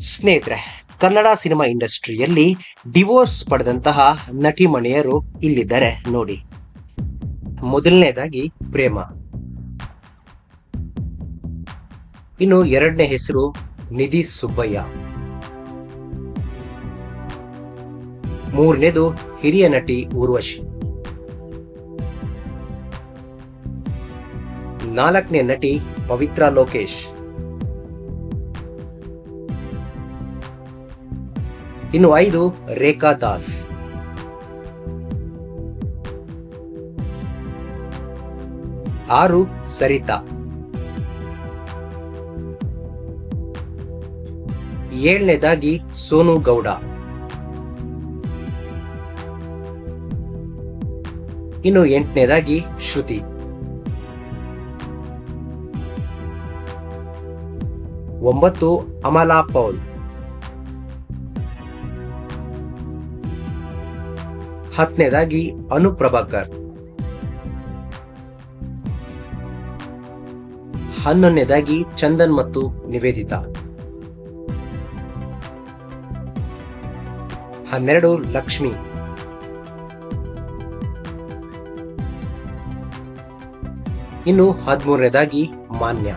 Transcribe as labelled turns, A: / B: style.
A: ಸ್ನೇಹಿತರೆ, ಕನ್ನಡ ಸಿನಿಮಾ ಇಂಡಸ್ಟ್ರಿಯಲ್ಲಿ ಡಿವೋರ್ಸ್ ಪಡೆದಂತಹ ನಟಿಮಣಿಯರು ಇಲ್ಲಿದ್ದಾರೆ ನೋಡಿ. ಮೊದಲನೇದಾಗಿ ಪ್ರೇಮ. ಇನ್ನು ಎರಡನೇ ಹೆಸರು ನಿಧಿ ಸುಬ್ಬಯ್ಯ. ಮೂರನೇದು ಹಿರಿಯ ನಟಿ ಊರ್ವಶಿ ನಾಲ್ಕನೇ ನಟಿ ಪವಿತ್ರ ಲೋಕೇಶ್. ಇನ್ನು ಐದು, ರೇಖಾ ದಾಸ್. ಆರು, ಸರಿತಾ. ಏಳನೇದಾಗಿ, ಸೋನು ಗೌಡ. ಇನ್ನು ಎಂಟನೇದಾಗಿ, ಶ್ರುತಿ. ಒಂಬತ್ತು, ಅಮಲಾ ಪೌಲ್. ಹತ್ತನೇದಾಗಿ ಅನುಪ್ರಭಾಕರ್. ಹನ್ನೊಂದನೇದಾಗಿ ಚಂದನ್ ಮತ್ತು ನಿವೇದಿತಾ. ಹನ್ನೆರಡು ಲಕ್ಷ್ಮಿ. ಇನ್ನು ಹದಿಮೂರನೇದಾಗಿ ಮಾನ್ಯ.